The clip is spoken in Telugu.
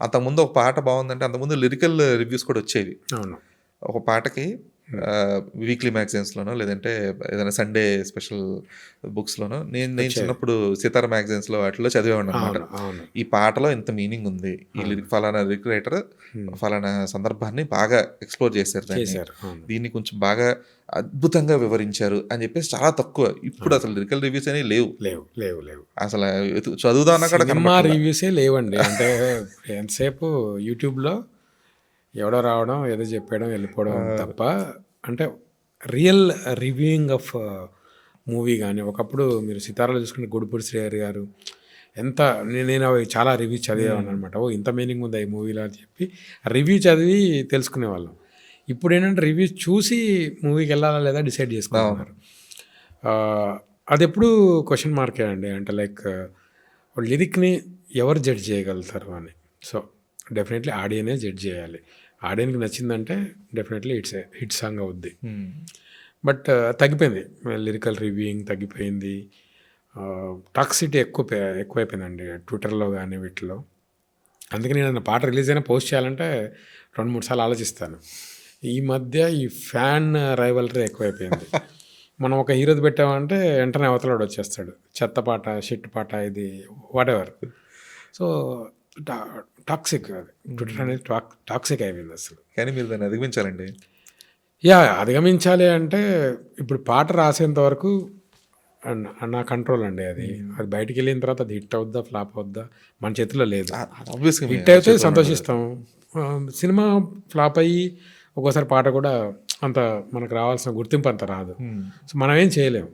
అంతకుముందు ఒక పాట బాగుందంటే అంతకుముందు లిరికల్ రివ్యూస్ కూడా వచ్చేవి. ఒక పాటకి వీక్లీ మ్యాగజైన్స్లోనో లేదంటే ఏదైనా సండే స్పెషల్ బుక్స్లోనో నేను నేను చిన్నప్పుడు సితార మ్యాగజైన్స్లో వాటిలో చదివేవాడిని అనమాట ఈ పాటలో ఇంత మీనింగ్ ఉంది. ఈ లిరిక్ ఫలానా లిరిక్ రైటర్ ఫలానా సందర్భాన్ని బాగా ఎక్స్ప్లోర్ చేశారు దాన్ని. కొంచెం బాగా అద్భుతంగా వివరించారు అని చెప్పేసి చాలా తక్కువ. ఇప్పుడు అసలు లిరికల్ రివ్యూస్ అనేవి లేవు. లేవు లేవు లేవు. అసలు చదువుదామన్నా కూడా. రివ్యూసే లేవండి. అంటే ఎంతసేపు యూట్యూబ్లో ఎవడో రావడం ఏదో చెప్పడం వెళ్ళిపోవడం తప్ప అంటే రియల్ రివ్యూయింగ్ ఆఫ్ మూవీ కానీ ఒకప్పుడు మీరు సితారాలో చూసుకుంటే గుడిపూడి శ్రీహరి గారు ఎంత నేను అవి చాలా రివ్యూ చదివాను అనమాట. ఓ ఇంత మీనింగ్ ఉందా ఈ మూవీలో అని చెప్పి రివ్యూ చదివి తెలుసుకునేవాళ్ళం. ఇప్పుడు ఏంటంటే రివ్యూ చూసి మూవీకి వెళ్ళాలా లేదా డిసైడ్ చేసుకుంటున్నారు. ఆ, అది ఎప్పుడు క్వశ్చన్ మార్కే అండి. అంటే లైక్ లిరిక్ని ఎవరు జడ్జ్ చేయగలుగుతారు అని. సో డెఫినెట్లీ ఆడియనే జడ్జ్ చేయాలి. ఆడియన్కి నచ్చిందంటే డెఫినెట్లీ ఇట్స్ హిట్ సాంగ్ అవుద్ది. బట్ తగ్గిపోయింది. లిరికల్ రివ్యూయింగ్ తగ్గిపోయింది. టాక్సిటీ ఎక్కువ ఎక్కువైపోయిందండి ట్విట్టర్లో కానీ వీటిలో. అందుకే నేను పాట రిలీజ్ అయినా పోస్ట్ చేయాలంటే రెండు మూడు సార్లు ఆలోచిస్తాను. ఈ మధ్య ఈ ఫ్యాన్ రైవలరీ ఎక్కువైపోయింది. మనం ఒక హీరోది పెట్టామంటే వెంటనే అవతలాడు వచ్చేస్తాడు. చెత్త పాట షిట్ పాట ఇది వాట్ ఎవర్ సో టాక్సిక్ అది. ట్విట్టర్ అనేది టాక్ టాక్సిక్ అయిపోయింది అసలు. కానీ మీరు దాన్ని అధిగమించాలండి. యా అధిగమించాలి అంటే ఇప్పుడు పాట రాసేంత వరకు నా కంట్రోల్ అండి అది. అది బయటికి వెళ్ళిన తర్వాత అది హిట్ అవుద్దా ఫ్లాప్ అవుద్దా మన చేతిలో లేదు. హిట్ అయితే సంతోషిస్తాం. సినిమా ఫ్లాప్ అయ్యి ఒక్కోసారి పాట కూడా అంత మనకు రావాల్సిన గుర్తింపు అంత రాదు. సో మనం ఏం చేయలేము